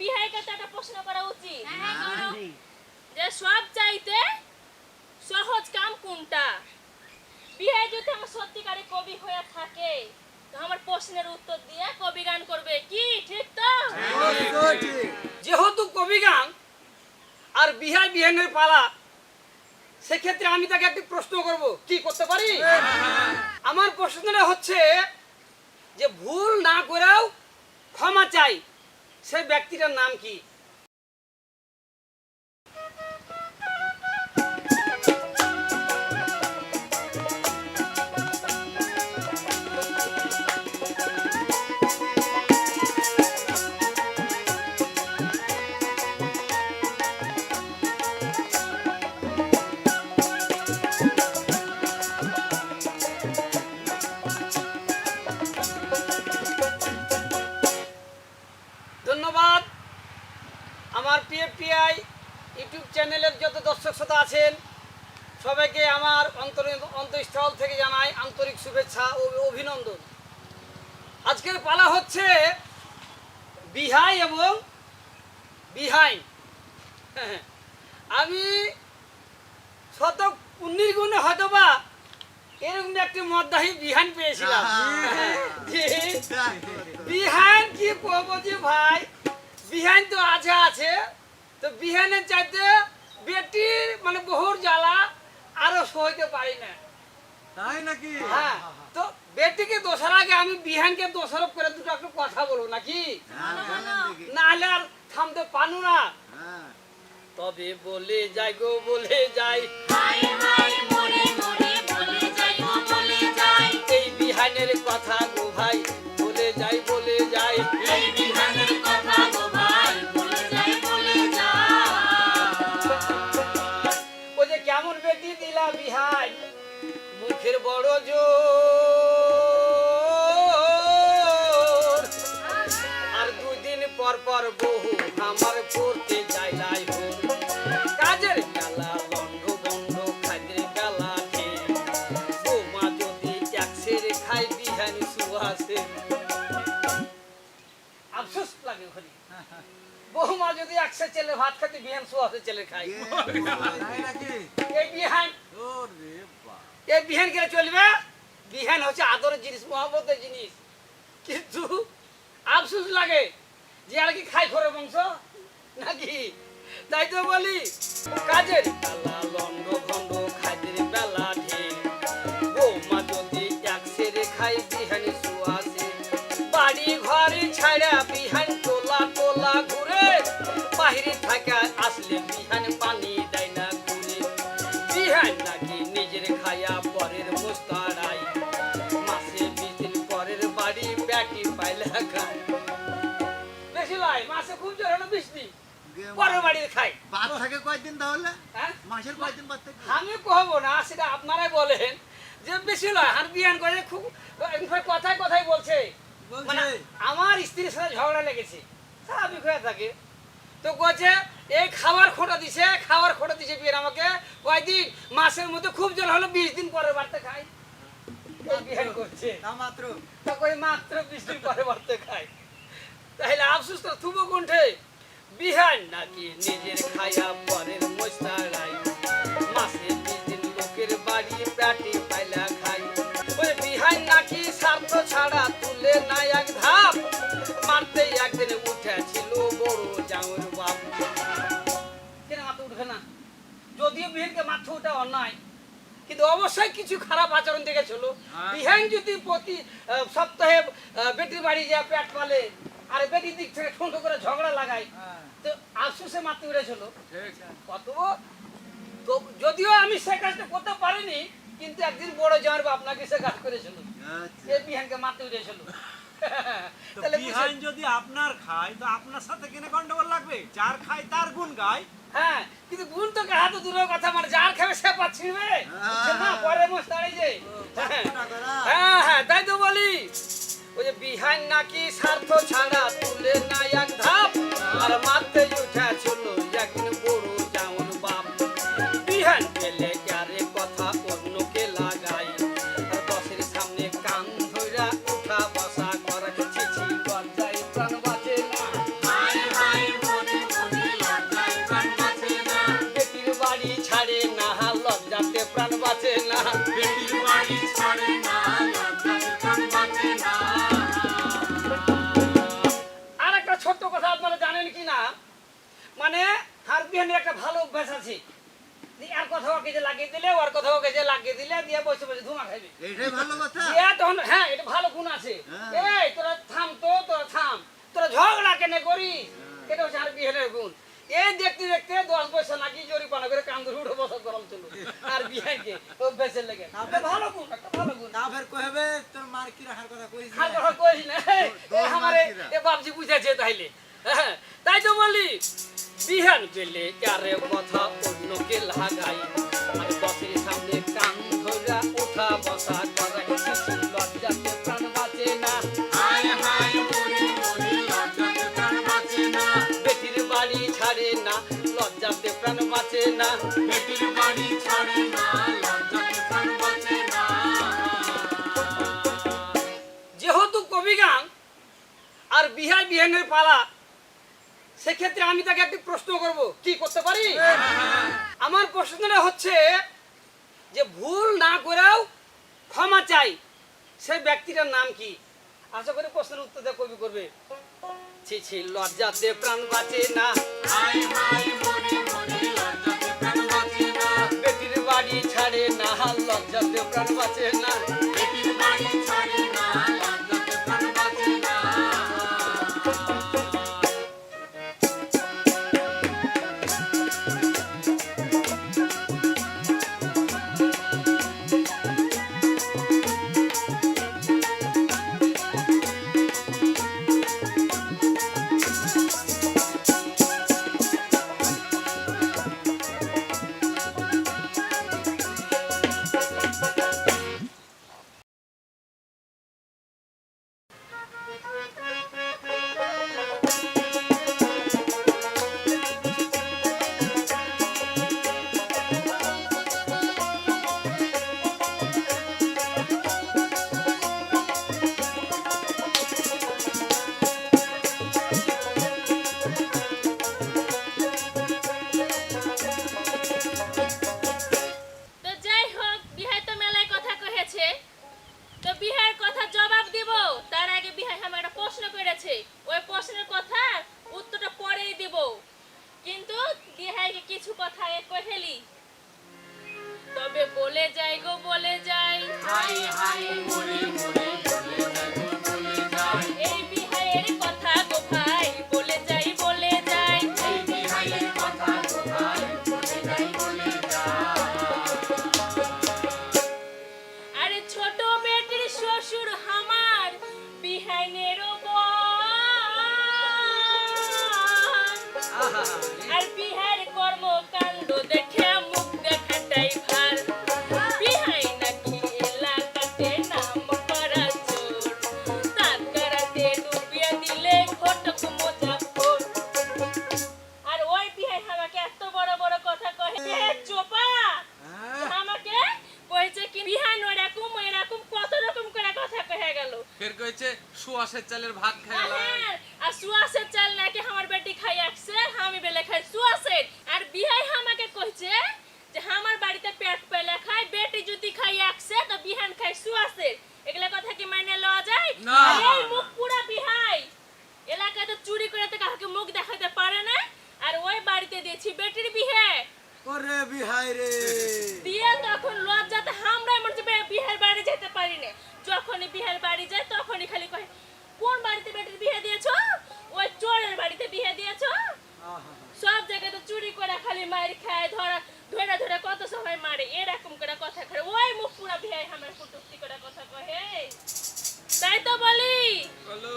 বিহাইকে তো একটা প্রশ্ন করা উচিত। হ্যাঁ, যে সব চাইতে সহজ কাম কোনটা? বিহাই যদি আমার সত্যিকারে কবি হয়ে থাকে তো আমার প্রশ্নের উত্তর দিয়ে কবি গান করবে। কি? ঠিক তো? যেহেতু কবি গান আর বিহাই বিহানের পালা সেক্ষেত্রে আমি তাকে একটি প্রশ্ন করব। কি করতে পারি? আমার প্রশ্নটা হচ্ছে যে ভুল না করেও ক্ষমা চাই। সেই ব্যক্তিটার নাম কি? শ্রোতা আছেন। সবাইকে আমার অন্তর অন্তঃস্থল থেকে জানাই আন্তরিক শুভেচ্ছা ও অভিনন্দন। আজকের পালা হচ্ছে বিহাই এবং বিহাই। আমি শত পুণ্যির গুণে হয়তো বা এরকম একটি মদ্দাহি বিহান পেয়েছিলাম। বিহান কি করব যে ভাই? বিহান তো আছে আছে। তো বিহানের চাইতে বেটির মানে বহুর জ্বালা আরও সইতে পারি না। তাই নাকি? হ্যাঁ তো বেটিকে দোষার আগে আমি বিহানকে দোষারোপ করে দুটো একটু কথা বলব নাকি? না হলে আর থামতে পারু না। হ্যাঁ। তবে বলে যাই গো বলে যাই। এই বিহানের কথা গো ভাই বলে যাই বলে যাই। বিহাই মুখের বড় জোর। আর দুদিন পর পর বহু বৌমা যদি একশো ছেলে ভাত খাতে বিহান সুহাসে ছেলে খাই এই বিহান। ওরে এই বিহান কে চলবে? বিহান হচ্ছে আদরের জিনিস মহব্বতের জিনিস। কিন্তু আফসোস লাগে যে আর কি খাই খরে বংশ নাকি? তাই তো বলি কাজের বেলা লন্ড ভন্ড খাদের বেলা ঢের। বৌমা যদি এক সেরে খাই বিহানি সুয়াসে বাড়ি ঘরে ছাড়া বাহিরে আসলে বিহান পানি দেয় না ঘুরে বিহান নাকি নিজের খায়া পরের মুস্তারাই। মাসে বিশ দিন পরের বাড়ি ব্যাটি পাইলে খায় বেশি লাই মাসে খুব জোর হলো পরের খাই বাদ থাকে কয়দিন তাহলে? হ্যাঁ? মাসের কয়দিন বাদ থাকে? আমি কহবো না সেটা আপনারাই বলেন। যে বেশি লয় হার বিয়ান করে খুব কথায় কথায় বলছে। মানে আমার স্ত্রীর সাথে ঝগড়া লেগেছে। স্বাভাবিক হয়ে থাকে। তো বলছে এই খাবার খোটা দিছে খাবার খোটা দিছে বিয়ের আমাকে। কয়দিন? মাসের মধ্যে খুব জল হলো বিশ দিন পরে বাড়তে খাই। বিহান করছে না মাত্র। তা কই মাত্র বিশ দিন পরে বাড়তে খাই। তাহলে আফসোস তো থুবো কোনঠে? বিহান নাকি নিজের খায়া পরের যদিও বিহানকে মাথা ওঠা অন্যায়। কিন্তু অবশ্যই কিছু খারাপ আচরণ দেখেছিল হ্যাঁ। বিহান যদি প্রতি সপ্তাহে বেটির বাড়ি যায় পেট পালে আর বেটির দিক থেকে ঠোঁটো করে ঝগড়া লাগায় হ্যাঁ। তো আফসোসে মারতে উঠেছিল কত? যদিও আমি সে কাজটা করতে পারিনি কিন্তু একদিন বড় জামার বাপ নাকি সে কাজ করেছিল আচ্ছা। এই বিহানকে মারতে উঠেছিল তাহলে বুঝে- যদি আপনার খায় তো আপনার সাথে কেন গন্ডগোল লাগবে? যার খায় তার গুণ গায় হ্যাঁ কিন্তু গুণ তো দূরের কথা মানে যার খাবে সে পাচ্ছিবে না পরে দাঁড়িয়ে হ্যাঁ। হ্যাঁ হ্যাঁ তাই তো বলি। ওই যে বিহান নাকি স্বার্থ ছাড়া তুলে না যে দিয়ে বসে বসে ধুমা খাইবে। এইটাই ভালো কথা। দিয়া তখন হ্যাঁ এটা ভালো গুণ আছে। এই তোরা থাম তো তোরা থাম। তোরা ঝগড়া কেনে করিস? এটা হচ্ছে আর বিহানের গুণ। এই দেখতে দেখতে দশ পয়সা নাকি জরিপানা করে কান উঠে বসা গরম ছিল আর বিহানকে অভ্যাসের লেগে। ভালো গুণ একটা ভালো গুণ। তা ফের কইবে তোর মার কি রাখার কথা কইছিস আর কথা কইস না। এই, দোষ এই আমারে এ বাপজি বুঝাছে তাইলে। তাই তো বলি বিহান পেলে কারে কথা অন্যকে লাগাই আর বসের যেহেতু কবি গান আর বিহার বিহানের পালা, সেক্ষেত্রে আমি তাকে একটি প্রশ্ন করব। কি করতে পারি? আমার প্রশ্নটা হচ্ছে যে ভুল না করেও ক্ষমা চাই সেই ব্যক্তিটার নাম কি? আশা করি প্রশ্নের উত্তর দিয়ে কবি করবে। ছি ছি, লজ্জাতে প্রাণ বাঁচে না। বেটির প্রাণ বাঁচে না। কহেছে তো বিহার কথা জবাব দিব? তার আগে বিহার আমার একটা প্রশ্ন করেছে। ওই প্রশ্নের কথা উত্তরটা পরেই দিব। কিন্তু বিহারকে কিছু কথা এ কহেলি তবে বলে যাই গো, বলে যাই। এই সুয়াশের চালের ভাত খাইলাম। আর সুয়াসের চাল নাকি আমার বেটি খাই আসছে, আমি বেলে খাই। সুয়াসের, আর বিহাই আমাকে কইছে যে, আমার বাড়িতে পেট পেলে খাই বেটি যদি খাই আসছে, তো বিহান খাই সুয়াসের এগুলা কথা কি মানে লওয়া যায় না। আর এই মুখ পুরা বিহাই এলাকাতে চুরি করে তো কাউকে মুখ দেখাতে পারে না আর ওই বাড়িতে দিয়েছি বেটির বিহে ওরে বিহাই রে দিয়ে তখন লজ্জাতে হামরাই মনে হচ্ছে বে- বিহার বাড়ি যেতে পারি না যখনই বিহার বাড়ি যায় তখনই খালি কয় কোন বাড়িতে বেটির বিয়ে দিয়েছ ওই চোরের বাড়িতে বিয়ে দিয়েছ সব জায়গায় তো চুরি করে খালি মার খায় ধরা, ধরে ধরে কত সময় মারে, এরকম করে কথা করে। ওই মুখ পুরা ভিয়াই আমার কুটুক্তি করে কথা কহে তাই তো বলি। বলো।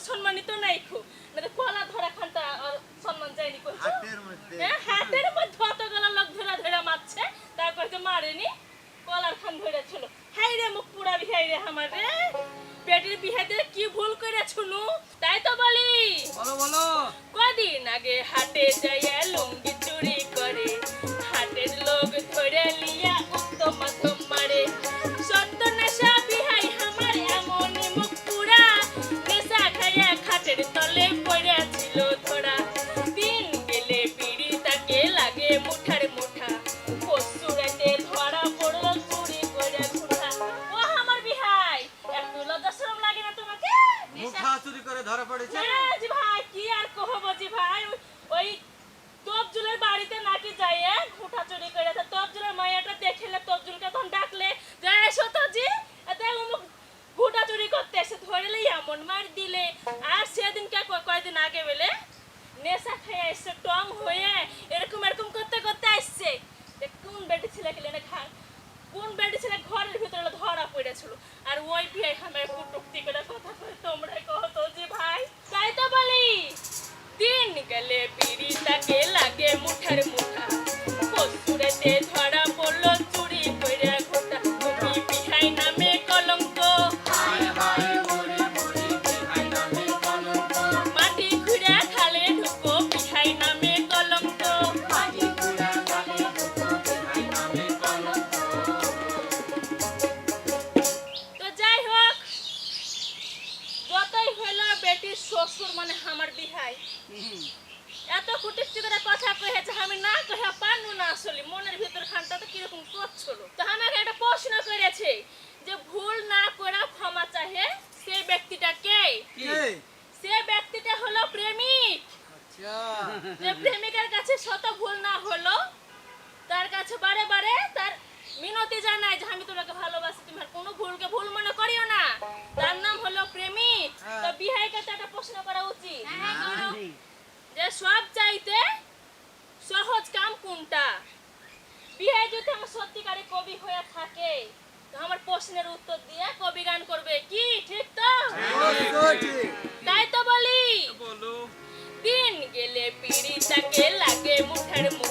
তো নাই খুব না তো কলা ধরা খানটা সম্মান যায়নি করছ হাতের মধ্যে। হ্যাঁ হাটের মধ্যে গলা লোক ধরা ধরা মারছে তারপর তো মারেনি কলার খান ধরেছিল হাই রে মুখ পুরা বিহাই রে আমার রে। পেটের বিহাইতে কি ভুল করে ছুনু তাই তো বলি। বলো বলো। কদিন আগে হাটে যাইয়া লুঙ্গি এত করে কথা কহেছে আমি না কহে পারনু না আসলে মনের ভিতর খানটা তো কীরকম করছিল তো আমাকে একটা প্রশ্ন করেছে যে ভুল না করে ক্ষমা চাহে সেই ব্যক্তিটা কে? কে? সে ব্যক্তিটা হলো প্রেমিক আচ্ছা। যে প্রেমিকের কাছে শত ভুল না হলো তার কাছে বারে বারে তার মিনতি জানায় যে আমি তোমাকে ভালোবাসি তুমি আর কোনো ভুলকে ভুল মনে করিও না। তার নাম হলো প্রেমিক। তো বিহাইকে তো একটা প্রশ্ন করা উচিত। যে সব চাইতে সহজ কাম কোনটা? বিহাই যদি আমার সত্যিকারে কবি হয়ে থাকে তো আমার প্রশ্নের উত্তর দিয়ে কবি গান করবে। কি? ঠিক তো? তাই তো বলি। দিন গেলে পিড়ি তাকে লাগে মুঠের মুঠা।